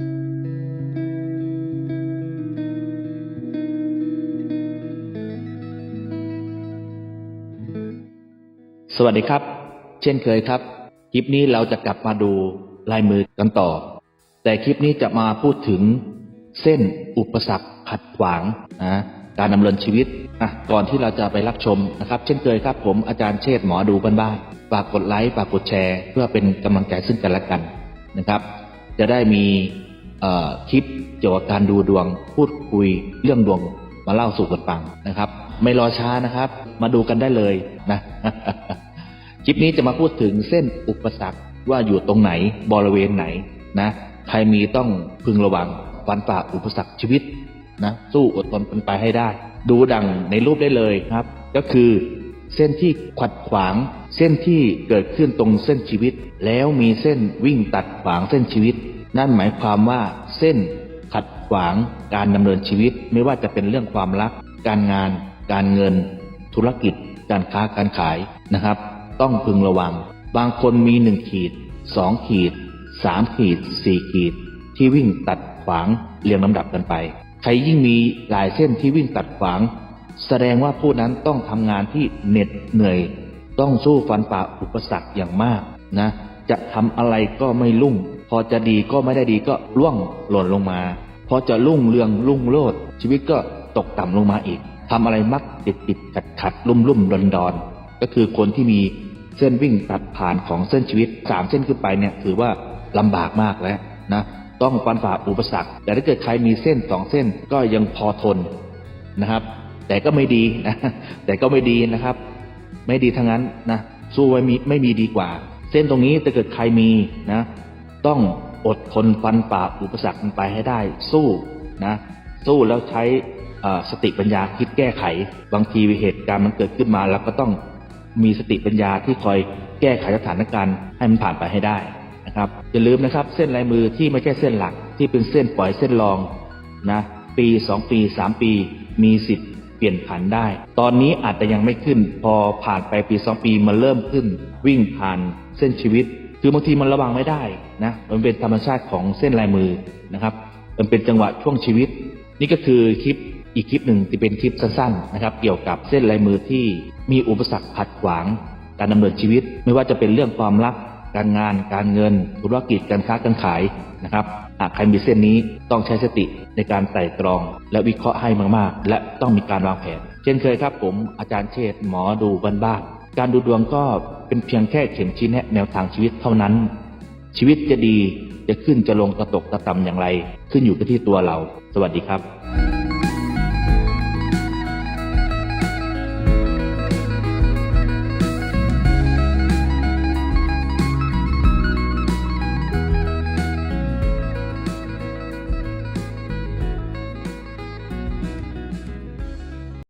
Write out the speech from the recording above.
สวัสดีครับ เช่นเคยครับ คลิปนี้เราจะกลับมาดูลายมือกันต่อ แต่คลิปนี้จะมาพูดถึงเส้นอุปสรรคขัดขวางนะการดำเนินชีวิตอะก่อนที่เราจะไปรับชมนะครับ เช่นเคยครับ ผมอาจารย์เชษหมอดูบ้านๆฝากกดไลค์ฝากกดแชร์ เพื่อเป็นกำลังใจซึ่งกันและกันนะครับ จะได้มี คลิปเกี่ยวกับการดูดวงพูดคุยเรื่องดวงมาเล่าสู่กันฟังนะครับ ไม่รอช้านะครับ มาดูกันได้เลยนะคลิปนี้จะมาพูดถึงเส้นอุปสรรคว่าอยู่ตรงไหนบริเวณไหนนะใครมีต้องพึงระวังฟันฝ่าอุปสรรคชีวิตนะสู้อดทนเป็นไปให้ได้ ดูดังในรูปได้เลยครับ ก็คือเส้นที่ขัดขวาง เส้นที่เกิดขึ้นตรงเส้นชีวิต แล้วมีเส้นวิ่งตัดขวางเส้นชีวิต นั่นหมายความว่าเส้นขัดขวางการดำเนินชีวิตไม่ว่าจะเป็นเรื่องความรัก การงาน การเงิน ธุรกิจ การค้าการขายนะครับ ต้องพึงระวัง บางคนมีหนึ่งขีดสองขีดสามขีดสี่ขีด ที่วิ่งตัดขวางเรียงลำดับกันไป ใครยิ่งมีหลายเส้นที่วิ่งตัดขวาง แสดงว่าผู้นั้นต้องทำงานที่เหน็ดเหนื่อย ต้องสู้ฟันฝ่าอุปสรรคอย่างมากนะ จะทำอะไรก็ไม่รุ่ง พอจะดีก็ไม่ได้ดีก็ร่วงหล่นลงมา พอจะรุ่งเรืองรุ่งโรจน์ชีวิตก็ตกต่ำลงมาอีกทำอะไรมักติดติดขัดขัดลุ่มลุ่มดอนดอนก็คือคนที่มีเส้นวิ่งตัดผ่านของเส้นชีวิตสามเส้นขึ้นไปเนี่ยถือว่าลำบากมากแล้วนะต้องฟันฝ่าอุปสรรค แต่ถ้าเกิดใครมีเส้นสองเส้นก็ยังพอทนนะครับ แต่ก็ไม่ดีนะแต่ก็ไม่ดีนะครับ ไม่ดีทั้งนั้นนะสู้ไว้มีไม่มีดีกว่า เส้นตรงนี้ถ้าเกิดใครมีนะ ต้องอดทนฟันฝ่าอุปสรรคมันไปให้ได้ สู้นะ สู้แล้วใช้สติปัญญาคิดแก้ไข บางทีเหตุการณ์มันเกิดขึ้นมาเราก็ต้องมีสติปัญญาที่คอยแก้ไขสถานการณ์ให้มันผ่านไปให้ได้นะครับอย่าลืมนะครับ เส้นลายมือที่ไม่ใช่เส้นหลักที่เป็นเส้นปล่อยเส้นรองนะ ปีสองปีสามปี มีสิทธิ์ เปลี่ยนผันได้ ตอนนี้อาจจะยังไม่ขึ้น พอผ่านไปปีสองปีมันเริ่มขึ้น วิ่งผ่านเส้นชีวิต คือบางทีมันระวังไม่ได้นะมันเป็นธรรมชาติของเส้นลายมือนะครับ มันเป็นจังหวะช่วงชีวิต นี่ก็คือคลิปอีกคลิปหนึ่งที่เป็นคลิปสั้นๆนะครับ เกี่ยวกับเส้นลายมือที่มีอุปสรรคขัดขวาง การดำเนินชีวิต ไม่ว่าจะเป็นเรื่องความรัก การงาน การเงิน ธุรกิจการค้าการขายนะครับหากใครมีเส้นนี้ต้องใช้สติในการไตร่ตรอง และวิเคราะห์ให้มากๆ และต้องมีการวางแผน เช่นเคยครับผมอาจารย์เชษ์หมอดูบ้านๆการดูดวงก็เป็นเพียงแค่เข็มชี้แนะแนวทางชีวิตเท่านั้น ชีวิตจะดีจะขึ้นจะลงจะตกจะต่ำอย่างไร ขึ้นอยู่กับที่ตัวเรา สวัสดีครับ